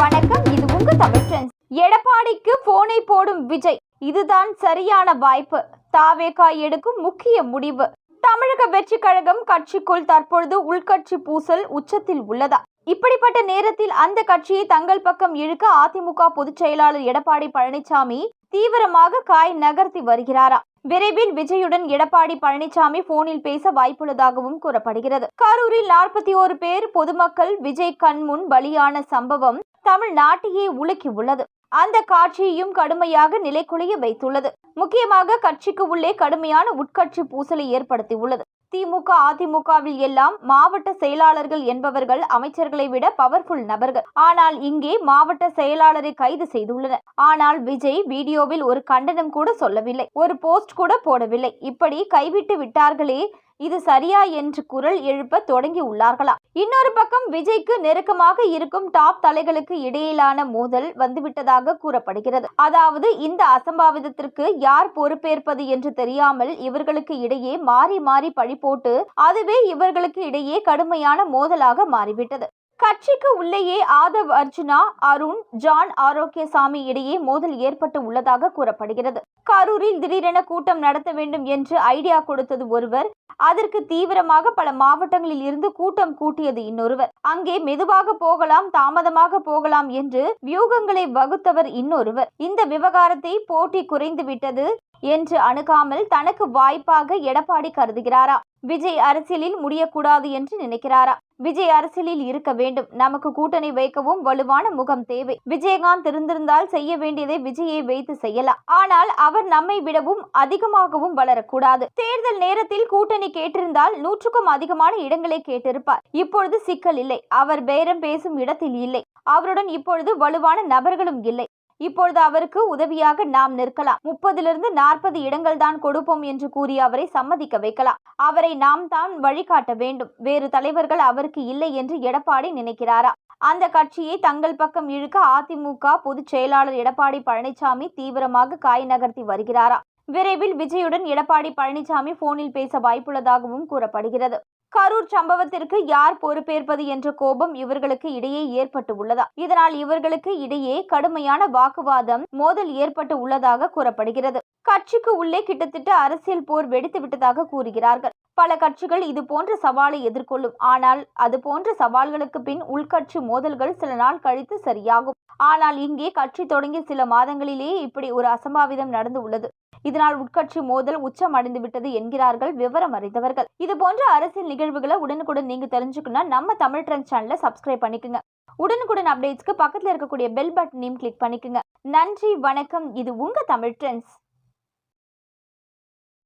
வணக்கம் இது உங்க தமிழ் ஃப்ரெண்ட்ஸ் எடப்பாடிக்கு போனை போடும் விஜய். இதுதான் சரியான வாய்ப்பு. தாவேகா எடுக்கும் முக்கிய முடிவு. தமிழக வெற்றி கழகம் கட்சிக்குள் தற்பொழுது உள்கட்சி பூசல் உச்சத்தில் உள்ளதா? இப்படிப்பட்ட நேரத்தில் அந்த கட்சியை தங்கள் பக்கம் இழுக்க அதிமுக பொதுச் செயலாளர் எடப்பாடி பழனிசாமி தீவிரமாக காய் நகர்த்தி வருகிறாரா? விரைவில் விஜயுடன் எடப்பாடி பழனிசாமி போனில் பேச வாய்ப்புள்ளதாகவும் கூறப்படுகிறது. கரூரில் நாற்பத்தி ஓரு பேர் பொதுமக்கள் விஜய் கண்முன் பலியான சம்பவம் தமிழ்நாட்டையே உலுக்கி உள்ளது அந்த காட்சியையும் கடுமையாக நிலைக்குலைய வைத்துள்ளது. முக்கியமாக கட்சிக்கு உள்ளே கடுமையான உட்கட்சி பூசலை ஏற்படுத்தியுள்ளது. திமுக அதிமுகவில் எல்லாம் மாவட்ட செயலாளர்கள் என்பவர்கள் அமைச்சர்களை விட பவர்ஃபுல் நபர்கள். ஆனால் இங்கே மாவட்ட செயலாளரை கைது செய்துள்ளனர். ஆனால் விஜய் வீடியோவில் ஒரு கண்டனம் கூட சொல்லவில்லை. ஒரு போஸ்ட் கூட போடவில்லை. இப்படி கைவிட்டு விட்டார்களே இது சரியா என்று குரல் எழுப்ப தொடங்கி உள்ளார்களா இன்னொரு பக்கம் விஜய்க்கு நெருக்கமாக இருக்கும் டாப் தலைகளுக்கு இடையிலான மோதல் வந்துவிட்டதாக கூறப்படுகிறது. அதாவது இந்த அசம்பாவிதத்திற்கு யார் பொறுப்பேற்பது என்று தெரியாமல் இவர்களுக்கு இடையே மாறி மாறி பழி போட்டு அதுவே இவர்களுக்கு இடையே கடுமையான மோதலாக மாறிவிட்டது. கட்சிக்கு உள்ளேயே ஆதவ் அர்ஜுனா அருண் ஜான் ஆரோக்கியசாமி இடையே மோதல் ஏற்பட்டு உள்ளதாக கூறப்படுகிறது. கரூரில் திடீரென கூட்டம் நடத்த வேண்டும் என்று ஐடியா கொடுத்தது ஒருவர். அதற்கு தீவிரமாக பல மாவட்டங்களில் இருந்து கூட்டம் கூட்டியது இன்னொருவர். அங்கே மெதுவாக போகலாம் தாமதமாக போகலாம் என்று வியூகங்களை வகுத்தவர் இன்னொருவர். இந்த விவகாரத்தை போட்டி குறைந்து விட்டது என்று அணுகாமல் தனக்கு வாய்ப்பாக எடப்பாடி கருதுகிறாரா? விஜய் அரசியலில் முடியக்கூடாது என்று நினைக்கிறாரா? விஜய் அரசியலில் இருக்க வேண்டும். நமக்கு கூட்டணி வைக்கவும் வலுவான முகம் தேவை. விஜயகாந்த் இருந்திருந்தால் செய்ய வேண்டியதை விஜயை வைத்து செய்யலாம். ஆனால் அவர் நம்மை விடவும் அதிகமாகவும் வளரக்கூடாது. தேர்தல் நேரத்தில் கூட்டணி கேட்டிருந்தால் நூற்றுக்கும் அதிகமான இடங்களை கேட்டிருப்பார். இப்பொழுது சிக்கல் இல்லை. அவர் பேரம் பேசும் இடத்தில் இல்லை. அவருடன் இப்பொழுது வலுவான நபர்களும் இல்லை. இப்பொழுது அவருக்கு உதவியாக நாம் நிற்கலாம். முப்பதிலிருந்து நாற்பது இடங்கள் தான் கொடுப்போம் என்று கூறி அவரை சம்மதிக்க வைக்கலாம். அவரை நாம் தான் வழிகாட்ட வேண்டும். வேறு தலைவர்கள் அவருக்கு இல்லை என்று எடப்பாடி நினைக்கிறாரா? அந்த கட்சியை தங்கள் பக்கம் இழுக்க அதிமுக பொதுச் செயலாளர் எடப்பாடி பழனிசாமி தீவிரமாக காய் நகர்த்தி வருகிறாரா? விரைவில் விஜயுடன் எடப்பாடி பழனிசாமி போனில் பேச வாய்ப்புள்ளதாகவும் கூறப்படுகிறது. கரூர் சம்பவத்திற்கு யார் பொறுப்பேற்பது என்ற கோபம் இவர்களுக்கு இடையே ஏற்பட்டு உள்ளதா? இதனால் இவர்களுக்கு இடையே கடுமையான வாக்குவாதம் மோதல் ஏற்பட்டு உள்ளதாக கூறப்படுகிறது. கட்சிக்கு உள்ளே கிட்டத்தட்ட அரசியல் போர் வெடித்து விட்டதாக கூறுகிறார்கள். பல கட்சிகள் இது போன்ற சவாலை எதிர்கொள்ளும். ஆனால் அது போன்ற சவால்களுக்கு பின் உள்கட்சி மோதல்கள் சில நாள் கழித்து சரியாகும். ஆனால் இங்கே கட்சி தொடங்கிய சில மாதங்களிலேயே இப்படி ஒரு அசம்பாவிதம் நடந்து உள்ளது. இதனால் உட்கட்சி மோதல் உச்சம் அடைந்துவிட்டது என்கிறார்கள் விவரம் அறிந்தவர்கள். இது போன்ற அரசியல் நிகழ்வுகளை உடனுக்குடன் நீங்க தெரிஞ்சுக்கணும்னா நம்ம தமிழ் ட்ரெண்ட் சேனலை சப்ஸ்கிரைப் பண்ணிக்கோங்க. உடனுக்குடன் அப்டேட்ஸ்க்கு பக்கத்தில் இருக்கக்கூடிய பெல் பட்டனையும் கிளிக் பண்ணிக்கோங்க. நன்றி வணக்கம். இது உங்க தமிழ் ட்ரெண்ட்ஸ்.